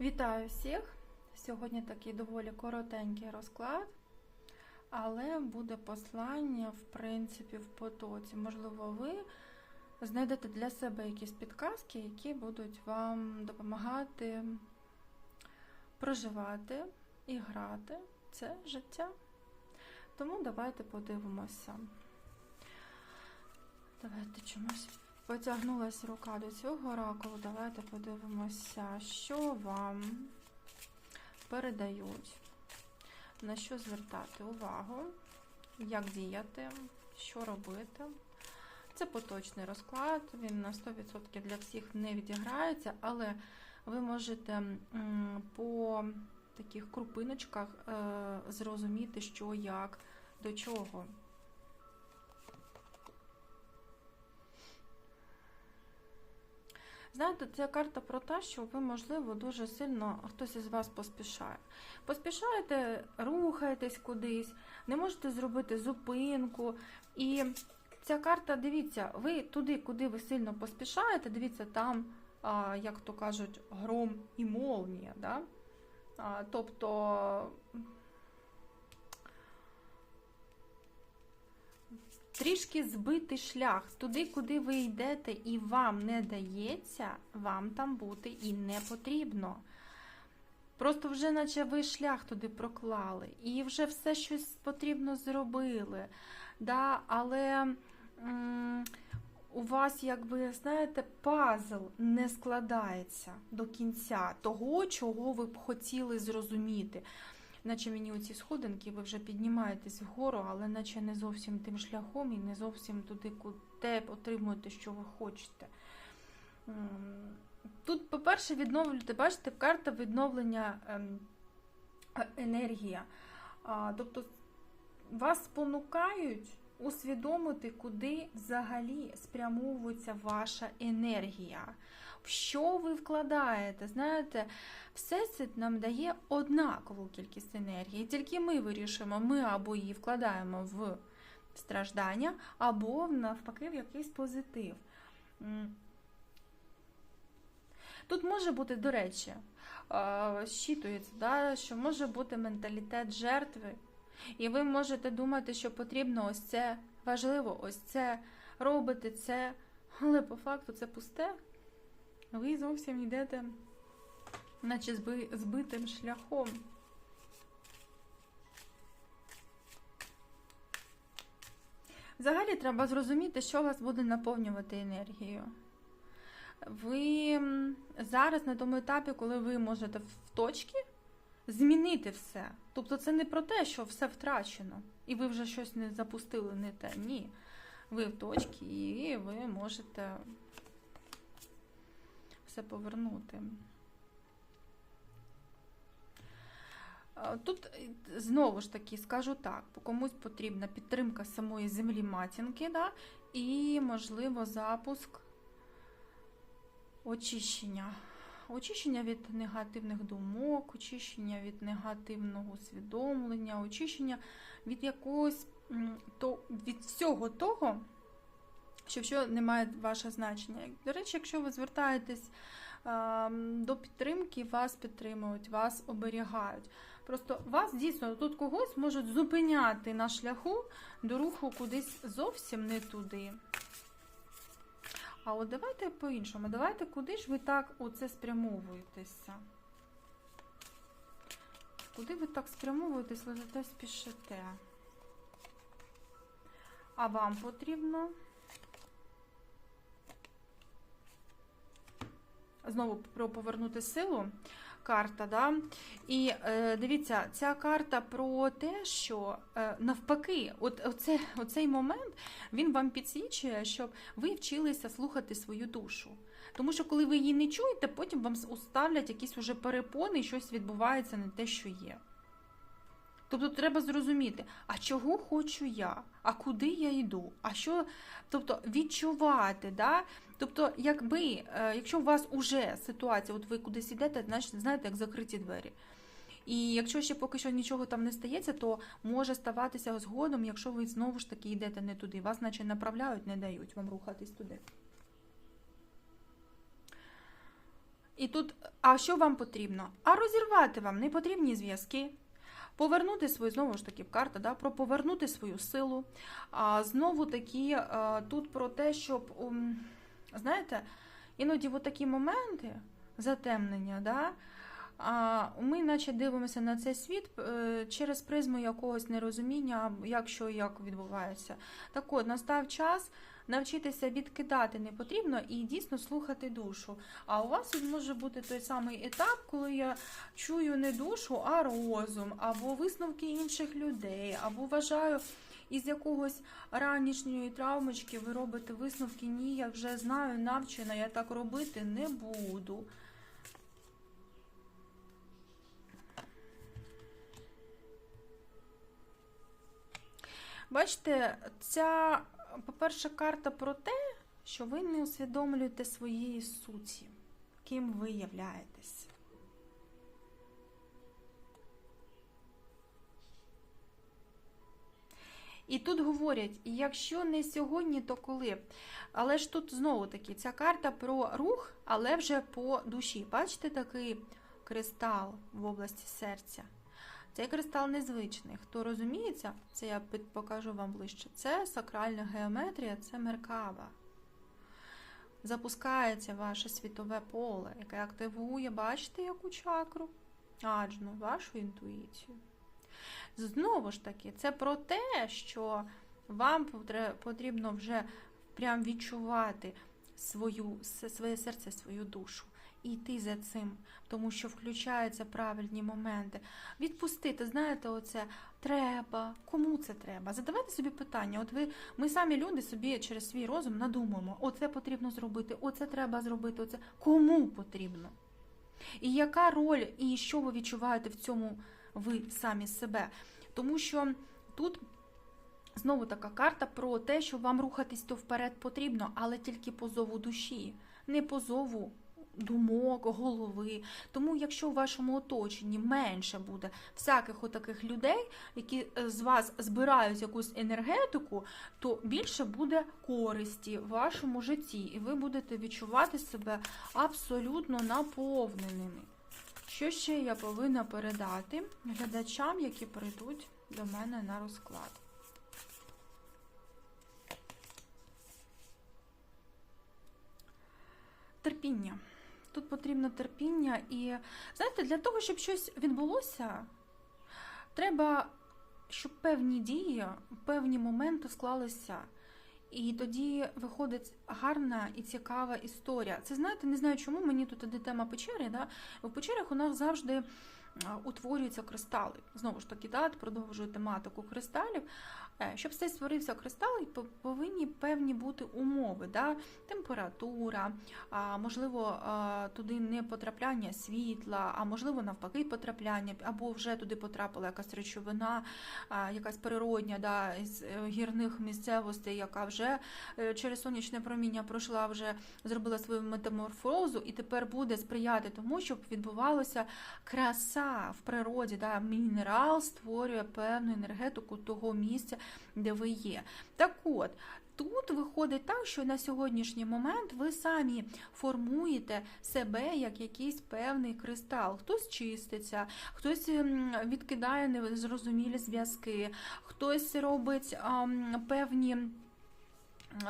Вітаю всіх! Сьогодні такий доволі коротенький розклад, але буде послання, в принципі, в потоці. Можливо, ви знайдете для себе якісь підказки, які будуть вам допомагати проживати і грати це життя. Тому давайте подивимося. Давайте чомусь потягнулася рука до цього оракулу. Давайте подивимося, що вам передають, на що звертати увагу, як діяти, що робити. Це поточний розклад, він на 100% для всіх не відіграється, але ви можете по таких крупиночках е, зрозуміти, що як, до чого. Знаєте, ця карта про те, що ви, можливо, дуже сильно хтось із вас поспішає. Поспішаєте, рухаєтесь кудись, не можете зробити зупинку. І ця карта, дивіться, ви туди, куди ви сильно поспішаєте, дивіться, там, як то кажуть, гром і молнія. Да? Тобто. Трішки збитий шлях туди, куди ви йдете, і вам не дається, вам там бути і не потрібно. Просто вже, наче ви шлях туди проклали, і вже все щось потрібно зробили. Да? Але м у вас, якби, знаєте, пазл не складається до кінця того, чого ви б хотіли зрозуміти наче мені оці сходинки, ви вже піднімаєтесь вгору, але наче не зовсім тим шляхом і не зовсім туди, куди отримуєте, що ви хочете. Тут, по-перше, відновлюєте, бачите, карта відновлення ем, енергія. Тобто вас спонукають усвідомити, куди взагалі спрямовується ваша енергія. В що ви вкладаєте? Знаєте, Всесвіт нам дає однакову кількість енергії, тільки ми вирішуємо, ми або її вкладаємо в страждання, або навпаки в якийсь позитив. Тут може бути, до речі, щитується, да, що може бути менталітет жертви, і ви можете думати, що потрібно ось це важливо, ось це робити це, але по факту це пусте. Ви зовсім йдете наче збитим шляхом. Взагалі треба зрозуміти, що вас буде наповнювати енергією. Ви зараз на тому етапі, коли ви можете в точці змінити все. Тобто це не про те, що все втрачено, і ви вже щось не запустили, не те. Ні. Ви в точці і ви можете все повернути. Тут е, знову ж таки скажу так, комусь потрібна підтримка самої землі матінки, да, і, можливо, запуск очищення. Очищення від негативних думок, очищення від негативного усвідомлення, очищення від якогось то, від всього того, що що не має ваше значення. До речі, якщо ви звертаєтесь до підтримки, вас підтримують, вас оберігають. Просто вас дійсно тут когось можуть зупиняти на шляху до руху кудись зовсім не туди. А от давайте по-іншому. Давайте куди ж ви так оце спрямовуєтеся? Куди ви так спрямовуєтесь, лежите, спішите? А вам потрібно? Знову про повернути силу карта. Да? І е, дивіться, ця карта про те, що е, навпаки, от оце, оцей момент він вам підсвічує, щоб ви вчилися слухати свою душу. Тому що, коли ви її не чуєте, потім вам уставлять якісь уже перепони, і щось відбувається не те, що є. Тобто треба зрозуміти, а чого хочу я, а куди я йду, а що, тобто відчувати, да? Тобто, якби, е, якщо у вас уже ситуація, от ви кудись йдете, значить, знаєте, як закриті двері. І якщо ще поки що нічого там не стається, то може ставатися згодом, якщо ви знову ж таки йдете не туди. Вас наче направляють, не дають вам рухатись туди. І тут, а що вам потрібно? А розірвати вам непотрібні зв'язки. Повернути свою, знову ж таки, карта, да, про повернути свою силу. А, знову таки, тут про те, щоб, знаєте, іноді в такі моменти затемнення, да, а, ми наче дивимося на цей світ е, через призму якогось нерозуміння, як що і як відбувається. Так от, настав час навчитися відкидати не потрібно і дійсно слухати душу. А у вас може бути той самий етап, коли я чую не душу, а розум, або висновки інших людей, або вважаю. Із якогось ранішньої травмочки ви робите висновки, ні, я вже знаю, навчена, я так робити не буду. Бачите, ця, по-перше, карта про те, що ви не усвідомлюєте своєї суті, ким ви являєтесь. І тут говорять, якщо не сьогодні, то коли. Але ж тут знову таки ця карта про рух, але вже по душі. Бачите такий кристал в області серця? Цей кристал незвичний. Хто розуміється, це я покажу вам ближче. Це сакральна геометрія, це меркава. Запускається ваше світове поле, яке активує, бачите, яку чакру? Аджну, вашу інтуїцію. Знову ж таки, це про те, що вам потрібно вже прям відчувати свою, своє серце, свою душу. І йти за цим, тому що включаються правильні моменти. Відпустити, знаєте, оце треба, кому це треба? Задавайте собі питання. От ви, ми самі люди собі через свій розум надумаємо, оце потрібно зробити, оце треба зробити, оце кому потрібно. І яка роль, і що ви відчуваєте в цьому ви самі себе? Тому що тут. Знову така карта про те, що вам рухатись то вперед потрібно, але тільки по зову душі, не по зову думок, голови. Тому, якщо в вашому оточенні менше буде всяких отаких людей, які е, з вас збирають якусь енергетику, то більше буде користі в вашому житті, і ви будете відчувати себе абсолютно наповненими. Що ще я повинна передати глядачам, які прийдуть до мене на розклад? Терпіння. Тут потрібно терпіння. І знаєте, для того, щоб щось відбулося, треба, щоб певні дії, певні моменти склалися. І тоді виходить гарна і цікава історія. Це знаєте, не знаю, чому мені тут іде тема печери. Да? В печерах у нас завжди утворюються кристали. Знову ж таки, да, продовжую тематику кристалів. Е, щоб все створився кристал, повинні певні бути умови, да? температура, можливо, туди не потрапляння світла, а можливо, навпаки, потрапляння, або вже туди потрапила якась речовина, якась природня да, з е, гірних місцевостей, яка вже е, через сонячне проміння пройшла, вже зробила свою метаморфозу, і тепер буде сприяти тому, щоб відбувалася краса в природі. Да? Мінерал створює певну енергетику того місця де ви є. Так от. Тут виходить так, що на сьогоднішній момент ви самі формуєте себе як якийсь певний кристал. Хтось чиститься, хтось ем, відкидає незрозумілі зв'язки, хтось робить а, певні.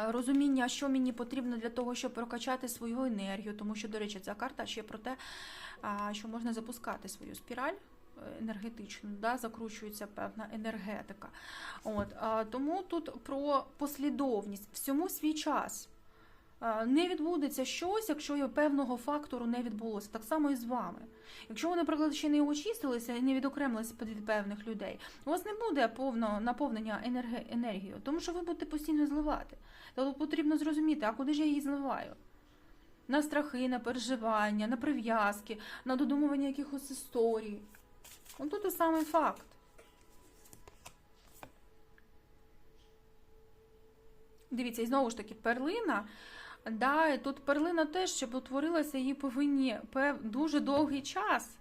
Розуміння, що мені потрібно для того, щоб прокачати свою енергію, тому що, до речі, ця карта ще про те, що можна запускати свою спіраль енергетично, да, закручується певна енергетика. От, а, Тому тут про послідовність всьому свій час. Не відбудеться щось, якщо певного фактору не відбулося. Так само і з вами. Якщо ви, наприклад, ще не очистилися і не відокремилися від певних людей, у вас не буде повного наповнення енергією, тому що ви будете постійно зливати. Тобто потрібно зрозуміти, а куди ж я її зливаю? На страхи, на переживання, на прив'язки, на додумування якихось історій. Ну, тут і самий факт. Дивіться, і знову ж таки, перлина. Да, і Тут перлина теж, щоб утворилася, її повинні дуже довгий час.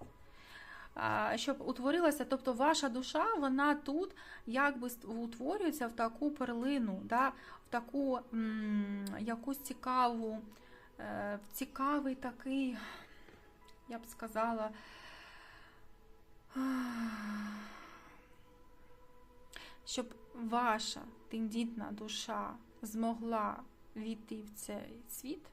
Щоб утворилася, тобто ваша душа, вона тут якби утворюється в таку перлину, да, в таку м, якусь цікаву, е, цікавий такий я б сказала, щоб ваша тендітна душа змогла війти в цей світ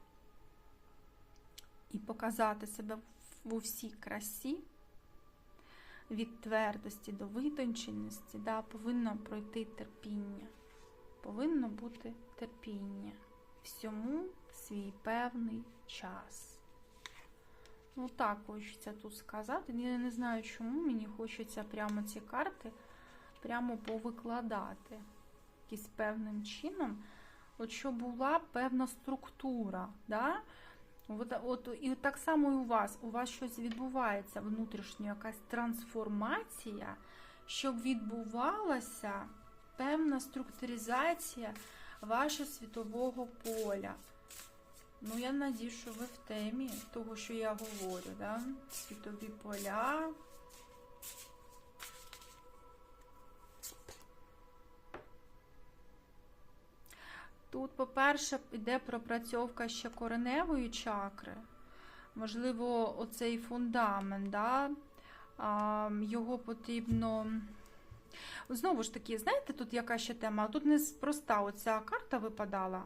і показати себе в усій красі, від твердості до витонченості, да, повинно пройти терпіння. Повинно бути терпіння. Всьому свій певний час. Ну, так хочеться тут сказати. Я не знаю, чому мені хочеться прямо ці карти прямо повикладати якимось певним чином, от щоб була певна структура. Да? От, от, І так само і у вас. У вас щось відбувається внутрішньо, якась трансформація, щоб відбувалася певна структуризація вашого світового поля. Ну, я надію, що ви в темі того, що я говорю, да? світові поля. Тут, по-перше, йде пропрацьовка ще кореневої чакри. Можливо, оцей фундамент, да? його потрібно. Знову ж таки, знаєте, тут яка ще тема? Тут не спроста оця карта випадала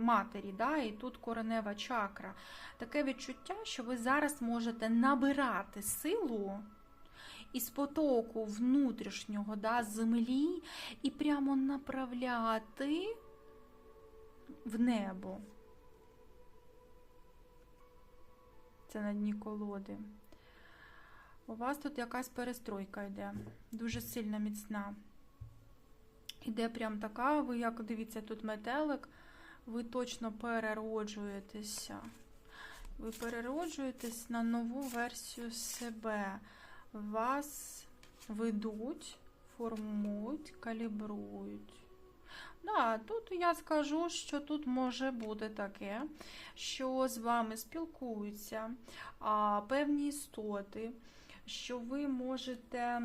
матері, да? і тут коренева чакра. Таке відчуття, що ви зараз можете набирати силу із потоку внутрішнього да, землі і прямо направляти в небо. Це на дні колоди. У вас тут якась перестройка йде, дуже сильно міцна. Іде прям така, ви як дивіться, тут метелик, ви точно перероджуєтеся. Ви перероджуєтесь на нову версію себе. Вас ведуть, формують, калібрують. Да, тут я скажу, що тут може бути таке, що з вами спілкуються а, певні істоти, що ви можете,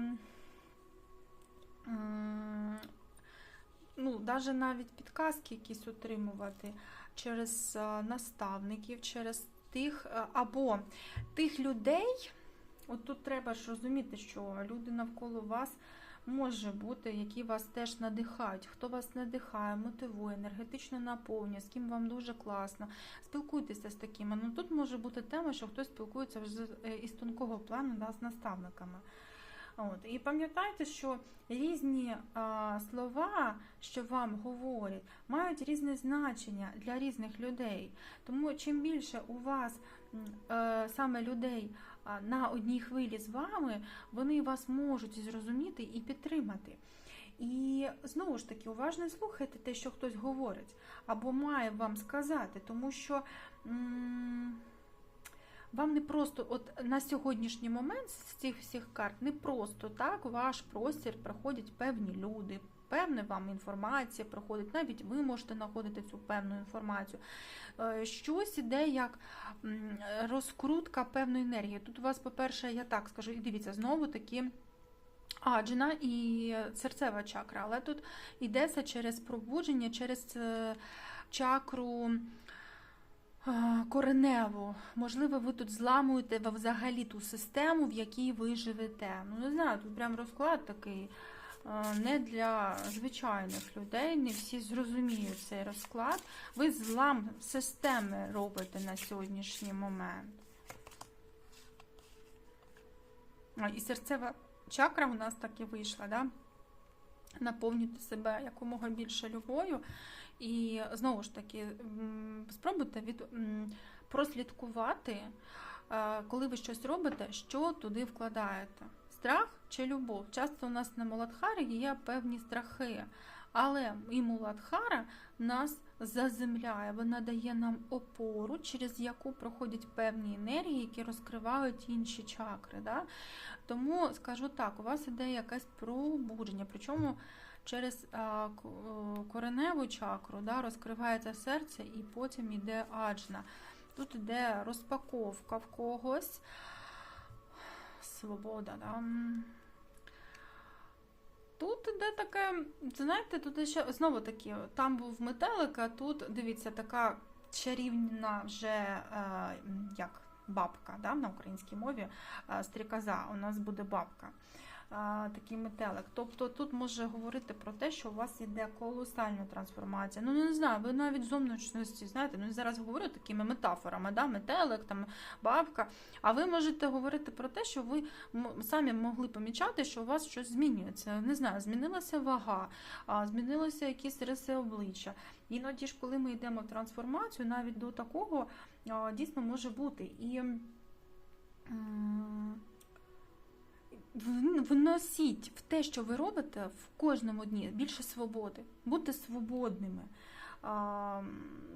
ну, навіть навіть підказки якісь отримувати через наставників, через тих або тих людей. От тут треба ж розуміти, що люди навколо вас може бути, які вас теж надихають. Хто вас надихає, мотивує, енергетично наповнює, з ким вам дуже класно. Спілкуйтеся з такими. Ну тут може бути тема, що хтось спілкується вже е, із тонкого плану да, з наставниками. От. І пам'ятайте, що різні а, слова, що вам говорять, мають різне значення для різних людей. Тому чим більше у вас а, е, саме людей на одній хвилі з вами, вони вас можуть зрозуміти і підтримати. І знову ж таки, уважно слухайте те, що хтось говорить, або має вам сказати, тому що. Вам не просто, от на сьогоднішній момент з цих всіх карт, не просто так ваш простір проходять певні люди, певна вам інформація проходить, навіть ви можете знаходити цю певну інформацію. Е, щось іде як розкрутка певної енергії. Тут у вас, по-перше, я так скажу, і дивіться, знову таки. Аджна і серцева чакра, але тут йдеться через пробудження, через е, чакру кореневу. Можливо, ви тут зламуєте взагалі ту систему, в якій ви живете. Ну, не знаю, тут прям розклад такий не для звичайних людей, не всі зрозуміють цей розклад. Ви злам системи робите на сьогоднішній момент. І серцева чакра у нас так і вийшла, да? наповнюйте себе якомога більше любов'ю. І знову ж таки, спробуйте від прослідкувати, е, коли ви щось робите, що туди вкладаєте. Страх чи любов? Часто у нас на Муладхарі є певні страхи, але і Муладхара нас заземляє, вона дає нам опору, через яку проходять певні енергії, які розкривають інші чакри. Да? Тому скажу так, у вас іде якесь пробудження. Причому через кореневу чакру да, розкривається серце і потім йде аджна. Тут йде розпаковка в когось. Свобода. Да? Тут іде таке, знаєте, тут ще знову таки, там був метелик, а тут, дивіться, така чарівна вже, як бабка. Да? На українській мові е, стрікоза, у нас буде бабка. Такий метелик. Тобто тут може говорити про те, що у вас йде колосальна трансформація. Ну, не знаю, ви навіть зовнішності, знаєте, ну зараз говорю такими метафорами, да? метелик, там, бабка. А ви можете говорити про те, що ви самі могли помічати, що у вас щось змінюється. Не знаю, змінилася вага, змінилися якісь риси обличчя. Іноді ж, коли ми йдемо в трансформацію, навіть до такого дійсно може бути. І вносіть в те, що ви робите в кожному дні більше свободи. Будьте свободними. А,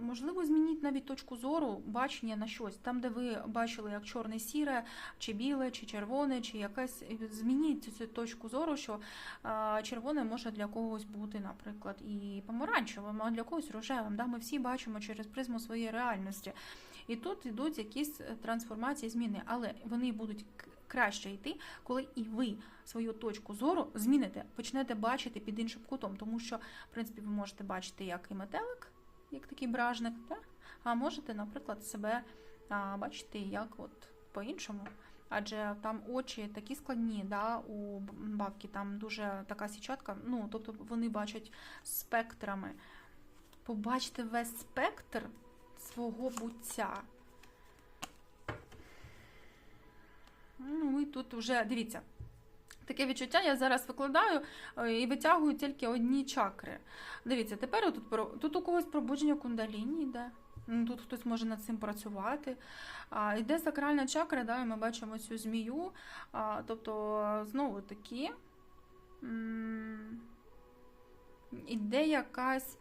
можливо, змініть навіть точку зору, бачення на щось. Там, де ви бачили як чорне сіре, чи біле, чи червоне, чи якась. Змініть цю точку зору, що а, червоне може для когось бути, наприклад, і помаранчевим, а для когось рожевим. Да? Ми всі бачимо через призму своєї реальності. І тут йдуть якісь е, трансформації, зміни, але вони будуть краще йти, коли і ви свою точку зору зміните, почнете бачити під іншим кутом, тому що, в принципі, ви можете бачити як і метелик, як такий бражник, да? а можете, наприклад, себе бачити як от по-іншому. Адже там очі такі складні, да, у бабки, там дуже така січатка, ну, тобто вони бачать спектрами. Побачити весь спектр свого буття. Ну і тут вже дивіться. Таке відчуття я зараз викладаю е, і витягую тільки одні чакри. Дивіться, тепер тут, тут у когось пробудження кундаліні йде. Ну, Тут хтось може над цим працювати. А, йде сакральна чакра, да, і ми бачимо цю змію. А, тобто, знову таки, іде якась.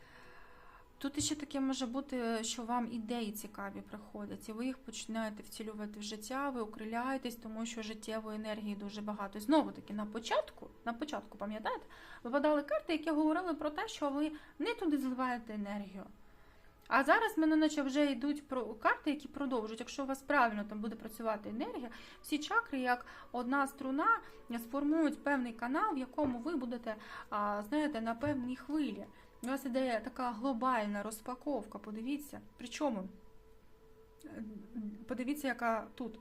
Тут ще таке може бути, що вам ідеї цікаві приходять, і ви їх починаєте втілювати в життя, ви окриляєтесь, тому що життєвої енергії дуже багато. Знову таки, на початку, на початку, пам'ятаєте, випадали карти, які говорили про те, що ви не туди зливаєте енергію. А зараз мене наче вже йдуть про карти, які продовжують. Якщо у вас правильно там буде працювати енергія, всі чакри, як одна струна, сформують певний канал, в якому ви будете, знаєте, на певній хвилі. У вас іде така глобальна розпаковка, подивіться. Причому, подивіться, яка тут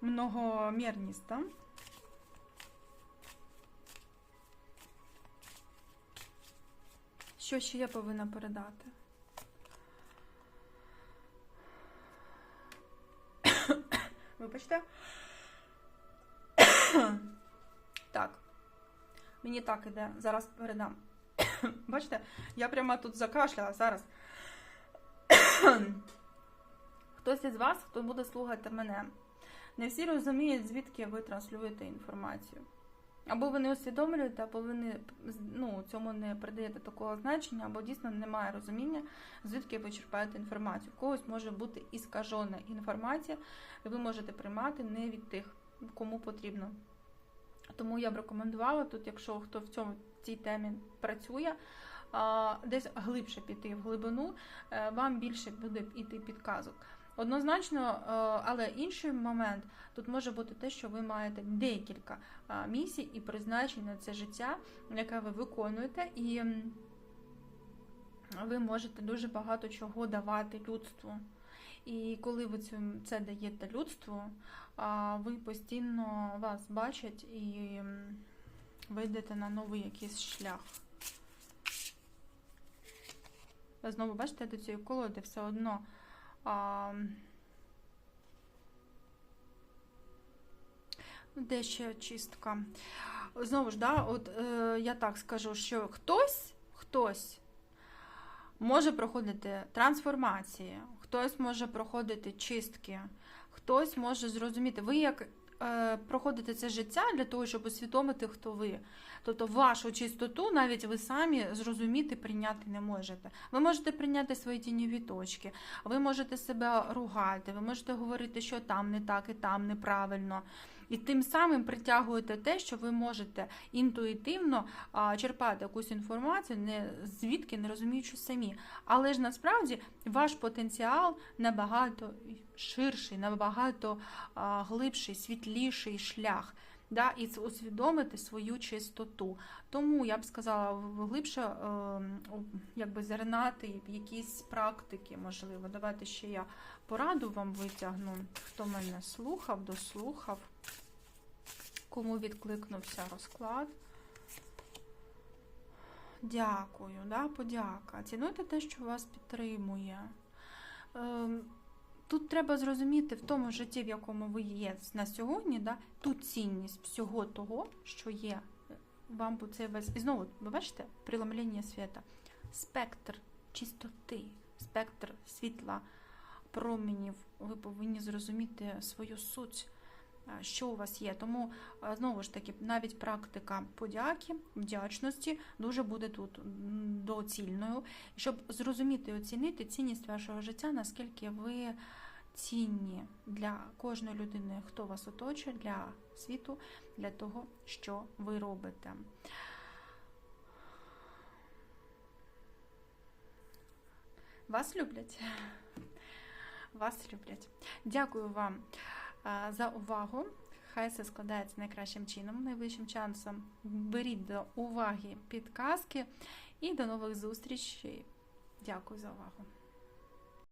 многомірність. Да? Що ще я повинна передати? Вибачте. Так. Мені так іде. Зараз передам. Бачите, я прямо тут закашляла зараз. Хтось із вас, хто буде слухати мене, не всі розуміють, звідки ви транслюєте інформацію. Або ви не усвідомлюєте, або ви не, ну, цьому не придаєте такого значення, або дійсно немає розуміння, звідки ви черпаєте інформацію. У когось може бути іскажена інформація, і ви можете приймати не від тих, кому потрібно. Тому я б рекомендувала тут, якщо хто в цьому цій темі працює, десь глибше піти в глибину, е, вам більше буде йти підказок. Однозначно, е, але інший момент тут може бути те, що ви маєте декілька місій і призначень на це життя, яке ви виконуєте, і ви можете дуже багато чого давати людству. І коли ви це даєте людству, ви постійно вас бачать і м, ви йдете на новий якийсь шлях. Знову бачите до цієї колоди все одно. А, де ще чистка? Знову ж, да, от е, я так скажу, що хтось, хтось може проходити трансформації, хтось може проходити чистки, хтось може зрозуміти, ви як проходите це життя для того, щоб усвідомити, хто ви. Тобто вашу чистоту навіть ви самі зрозуміти, прийняти не можете. Ви можете прийняти свої тіньові точки, ви можете себе ругати, ви можете говорити, що там не так і там неправильно. І тим самим притягуєте те, що ви можете інтуїтивно черпати якусь інформацію, не звідки не розуміючи самі. Але ж насправді ваш потенціал набагато ширший, набагато глибший, світліший шлях. да, і усвідомити свою чистоту. Тому я б сказала, глибше е, якби заринати в якісь практики, можливо. Давайте ще я пораду вам витягну, хто мене слухав, дослухав, кому відкликнувся розклад. Дякую, да, подяка. Цінуйте те, що вас підтримує. Ем, Тут треба зрозуміти в тому житті, в якому ви є на сьогодні, да, ту цінність всього того, що є вам цей весь. І знову, ви бачите, преломлення світа, спектр чистоти, спектр світла, променів. Ви повинні зрозуміти свою суть, що у вас є. Тому, знову ж таки, навіть практика подяки, вдячності дуже буде тут доцільною, щоб зрозуміти і оцінити цінність вашого життя, наскільки ви цінні для кожної людини, хто вас оточує, для світу, для того, що ви робите. Вас люблять. Вас люблять. Дякую вам за увагу. Хай все складається найкращим чином, найближчим часом. Беріть до уваги підказки і до нових зустрічей. Дякую за увагу.